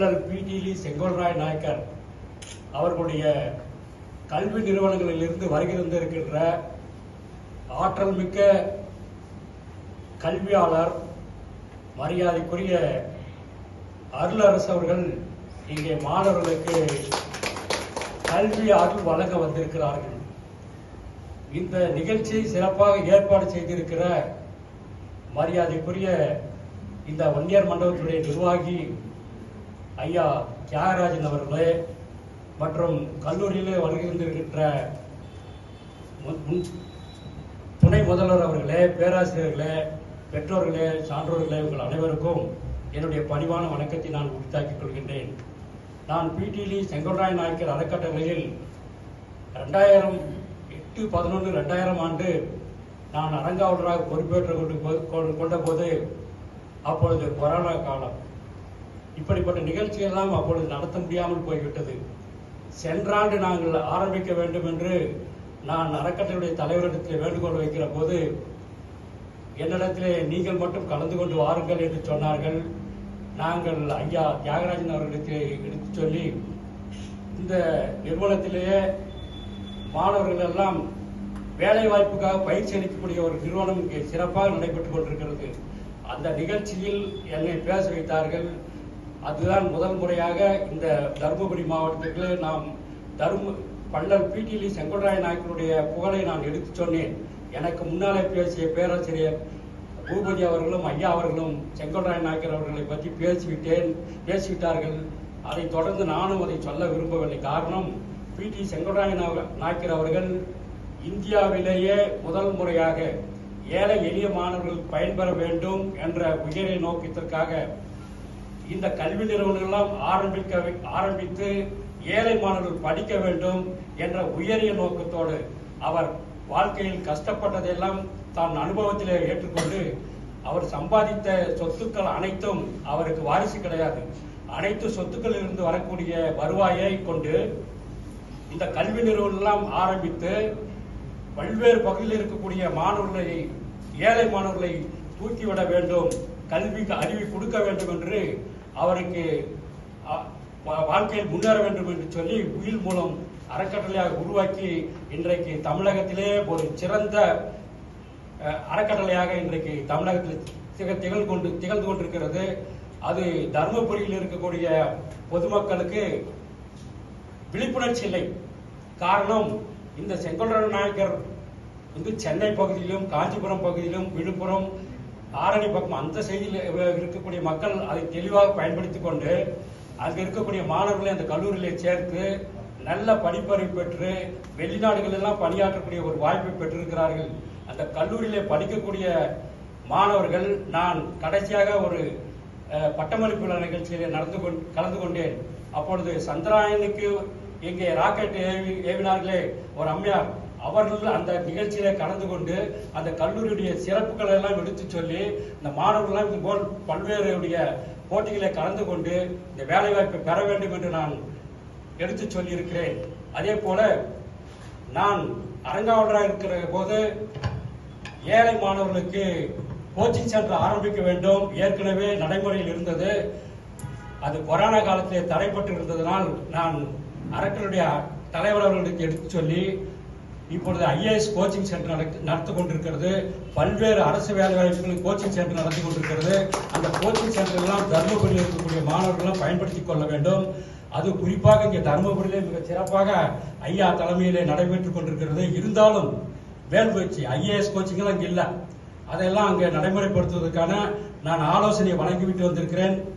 வள்ளல் பிடிலி செங்கோல்ராய் நாயக்கர் அவர்களுடைய கல்வி நிறுவனங்களில் இருந்து வருகை தந்திருக்கின்ற ஆற்றல் மிக்க கல்வியாளர் மரியாதைக்குரிய அருளரசு அவர்கள் இங்கே மாணவர்களுக்கு கல்வி அருள் வழங்க வந்திருக்கிறார்கள். இந்த நிகழ்ச்சியை சிறப்பாக ஏற்பாடு செய்திருக்கிற மரியாதைக்குரிய இந்த வன்னியர் மண்டபத்துடைய நிர்வாகி ஐயா தியாகராஜன் அவர்களே மற்றும் கல்லூரியிலே வருகின்றிருக்கின்ற முன்- துணை முதல்வர் அவர்களே பேராசிரியர்களே பெற்றோர்களே சான்றோர்களே உங்கள் அனைவருக்கும் என்னுடைய பணிவான வணக்கத்தை நான் உரித்தாக்கிக் கொள்கின்றேன். நான் பிடிலி செங்கோல்ராய் நாயக்கர் அறக்கட்டளையில் ரெண்டாயிரம் எட்டு பதினொன்று ரெண்டாயிரம் ஆண்டு நான் அரங்காவலராக பொறுப்பேற்று கொண்டு கொண்ட போது கொண்டபோது அப்பொழுது கொரோனா காலம். இப்படிப்பட்ட நிகழ்ச்சியெல்லாம் அப்பொழுது நடத்த முடியாமல் போய்விட்டது. சென்றாண்டு நாங்கள் ஆரம்பிக்க வேண்டும் என்று நான் அறக்கட்டளையுடைய தலைவரிடத்தில் வேண்டுகோள் வைக்கிற போது என்னிடத்திலே நீங்கள் மட்டும் கலந்து கொண்டு வாருங்கள் என்று சொன்னார்கள். நாங்கள் ஐயா தியாகராஜன் அவர்களிடத்தில் எடுத்து சொல்லி இந்த நிறுவனத்திலேயே மாணவர்கள் எல்லாம் வேலை வாய்ப்புக்காக பயிற்சி அளிக்கக்கூடிய ஒரு நிறுவனம் இங்கே சிறப்பாக நடைபெற்றுக் கொண்டிருக்கிறது. அந்த நிகழ்ச்சியில் என்னை பேச வைத்தார்கள். அதுதான் முதல் முறையாக இந்த தருமபுரி மாவட்டத்துக்கு நாம் தரும பள்ளல் பிடிலி செங்கோடராய நாயக்கனுடைய புகழை நான் எடுத்து சொன்னேன். எனக்கு முன்னாலே பேசிய பேராசிரியர் பூபதி அவர்களும் ஐயா அவர்களும் செங்கோடராய நாயக்கர் அவர்களை பற்றி பேசிவிட்டேன் பேசிவிட்டார்கள். அதைத் தொடர்ந்து நானும் அதை சொல்ல விரும்பவில்லை. காரணம் பிடி செங்கோட்ராய நா- நாயக்கர் அவர்கள் இந்தியாவிலேயே முதல் முறையாக ஏழை எளிய மாணவர்கள் பயன்பெற வேண்டும் என்ற உயரிய நோக்கத்திற்காக இந்த கல்வி நிறுவனங்கள்லாம் ஆரம்பிக்க ஆரம்பித்து ஏழை மாணவர்கள் படிக்க வேண்டும் என்ற உயரிய நோக்கத்தோடு அவர் வாழ்க்கையில் கஷ்டப்பட்டதெல்லாம் தான் அனுபவத்திலே ஏற்றுக்கொண்டு அவர் சம்பாதித்த சொத்துக்கள் அனைத்தும் அவருக்கு வாரிசு கிடையாது. அனைத்து சொத்துக்களில் இருந்து வரக்கூடிய வருவாயை கொண்டு இந்த கல்வி நிறுவனம் ஆரம்பித்து பல்வேறு பகுதியில் இருக்கக்கூடிய மாணவர்களை ஏழை மாணவர்களை தூக்கிவிட வேண்டும். கல்விக்கு அறிவு கொடுக்க வேண்டும் என்று அவருக்கு அ- வாழ்க்கையில் முன்னேற வேண்டும் என்று சொல்லி உயில் மூலம் அறக்கட்டளையாக உருவாக்கி இன்றைக்கு தமிழகத்திலே ஒரு சிறந்த அறக்கட்டளையாக இன்றைக்கு தமிழகத்தில் திக- திகழ் கொண்டு திகழ்ந்து கொண்டிருக்கிறது. அது தருமபுரியில் இருக்கக்கூடிய பொதுமக்களுக்கு விழிப்புணர்ச்சி இல்லை. காரணம் இந்த செங்கோல்ராய நாயக்கர் வந்து சென்னை பகுதியிலும் காஞ்சிபுரம் பகுதியிலும் விழுப்புரம் ஆரணி பக்கம் அந்த செய்தியில் இருக்கக்கூடிய மக்கள் அதை தெளிவாக பயன்படுத்திக் கொண்டு அங்கே இருக்கக்கூடிய மாணவர்களை அந்த கல்லூரியிலே சேர்த்து நல்ல படிப்பறிவு பெற்று வெளிநாடுகளெல்லாம் பணியாற்றக்கூடிய ஒரு வாய்ப்பை பெற்றிருக்கிறார்கள். அந்த கல்லூரியிலே படிக்கக்கூடிய மாணவர்கள் நான் கடைசியாக ஒரு பட்டமளிப்பு விழா நிகழ்ச்சியில் நடந்து கொண்டு கலந்து கொண்டேன். அப்பொழுது சந்திராயனுக்கு இங்கே ராக்கெட் ஏவி ஏவினார்களே ஒரு அம்மையார் அவர்கள் அந்த நிகழ்ச்சியில கலந்து கொண்டு அந்த கல்லூரியுடைய சிறப்புகளை எல்லாம் எடுத்து சொல்லி இந்த மாணவர்கள்லாம் இது போல் பல்வேறு போட்டிகளை கலந்து கொண்டு இந்த வேலை வாய்ப்பை பெற வேண்டும் என்று நான் எடுத்து சொல்லியிருக்கிறேன். அதே போல நான் அரங்காவலராக இருக்கிற போது ஏழை மாணவர்களுக்கு கோச்சிங் சென்டர் ஆரம்பிக்க வேண்டும். ஏற்கனவே நடைமுறையில் இருந்தது. அது கொரோனா காலத்திலே தடைப்பட்டு இருந்ததனால் நான் அரக்கனுடைய தலைவர் அவர்களுக்கு எடுத்து சொல்லி இப்பொழுது ஐஏஎஸ் கோச்சிங் சென்டர் நடக்க- நடத்தி கொண்டிருக்கிறது பல்வேறு அரசு வேலைவாய்ப்புகளில் கோச்சிங் சென்டர் நடத்தி கொண்டிருக்கிறது. அந்த கோச்சிங் சென்டர்லாம் எல்லாம் தருமபுரியில் இருக்கக்கூடிய மாணவர்கள்லாம் பயன்படுத்திக் கொள்ள வேண்டும். அது குறிப்பாக இங்கே தருமபுரியிலே மிக சிறப்பாக ஐயா தலைமையிலே நடைபெற்றுக் கொண்டிருக்கிறது. இருந்தாலும் வேல்முயற்சி ஐஏஎஸ் கோச்சிங்லாம் இங்கே இல்லை. அதையெல்லாம் அங்கே நடைமுறைப்படுத்துவதற்கான நான் ஆலோசனை வழங்கிவிட்டு வந்திருக்கிறேன்.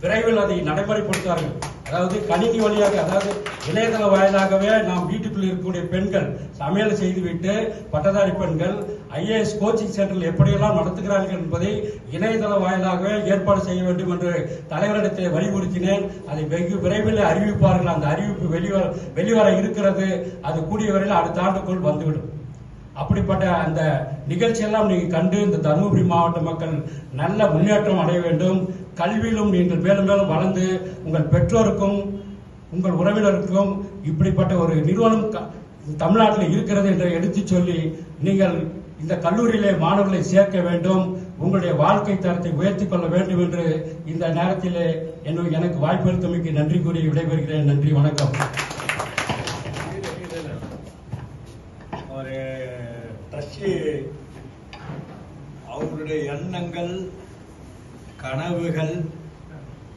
விரைவில் அதை நடைமுறைப்படுத்துவார்கள். அதாவது கணினி வழியாக அதாவது இணையதள வாயிலாகவே நாம் வீட்டுக்குள் இருக்கக்கூடிய பெண்கள் சமையல் செய்துவிட்டு பட்டதாரி பெண்கள் ஐஏஎஸ் கோச்சிங் சென்டரில் எப்படியெல்லாம் நடத்துகிறார்கள் என்பதை இணையதள வாயிலாகவே ஏற்பாடு செய்ய வேண்டும் என்று தலைவரிடத்தில் வலியுறுத்தினேன். அதை வெகு விரைவில் அறிவிப்பார்கள். அந்த அறிவிப்பு வெளிவர வெளிவர இருக்கிறது. அது கூடிய வரையில் அடுத்த ஆண்டுக்குள் வந்துவிடும். அப்படிப்பட்ட அந்த நிகழ்ச்சியெல்லாம் நீங்கள் கண்டு இந்த தருமபுரி மாவட்ட மக்கள் நல்ல முன்னேற்றம் அடைய வேண்டும். கல்வியிலும் நீங்கள் மேலும் மேலும் வளர்ந்து உங்கள் பெற்றோருக்கும் உங்கள் உறவினருக்கும் இப்படிப்பட்ட ஒரு நிறுவனம் க- தமிழ்நாட்டில் இருக்கிறது என்று எடுத்துச் சொல்லி நீங்கள் இந்த கல்லூரியிலே மாணவர்களை சேர்க்க வேண்டும். உங்களுடைய வாழ்க்கை தரத்தை உயர்த்தி கொள்ள வேண்டும் என்று இந்த நேரத்திலே என்னை- எனக்கு வாய்ப்பளித்தமைக்கு நன்றி கூறி விடைபெறுகிறேன். நன்றி வணக்கம் ஒரு ட்ரஸ்டி உங்களுடைய எண்ணங்கள் கனவுகள்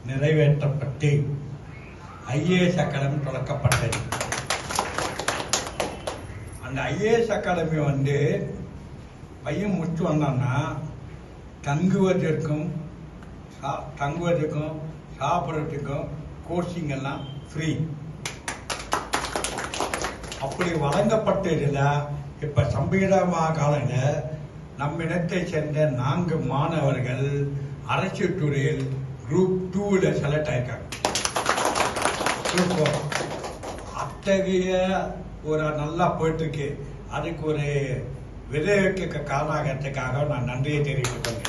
நிறைவேற்றப்பட்டு ஐஏஎஸ் அகாடமி தொடக்கப்பட்டது. அந்த ஐஏஎஸ் அகாடமி வந்து பையன் முடிச்சு வந்தான்னா தங்குவதற்கும் சா- தங்குவதற்கும் சாப்பிட்றதுக்கும் கோச்சிங் எல்லாம் ஃப்ரீ அப்படி வழங்கப்பட்டதில் இப்போ சம்பீடமாக காலங்க நம் இனத்தை சேர்ந்த நான்கு மாணவர்கள் அரசு துறையில் குரூப் டூவில் செலக்ட் ஆயிருக்காங்க. குரூப் ஃபோர் அத்தகைய ஒரு நல்லா போயிட்டு இருக்கு. அதுக்கு ஒரு விதைக்கு காரணாகிறதுக்காக நான் நன்றியை தெரிவித்துக் கொள்கிறேன்.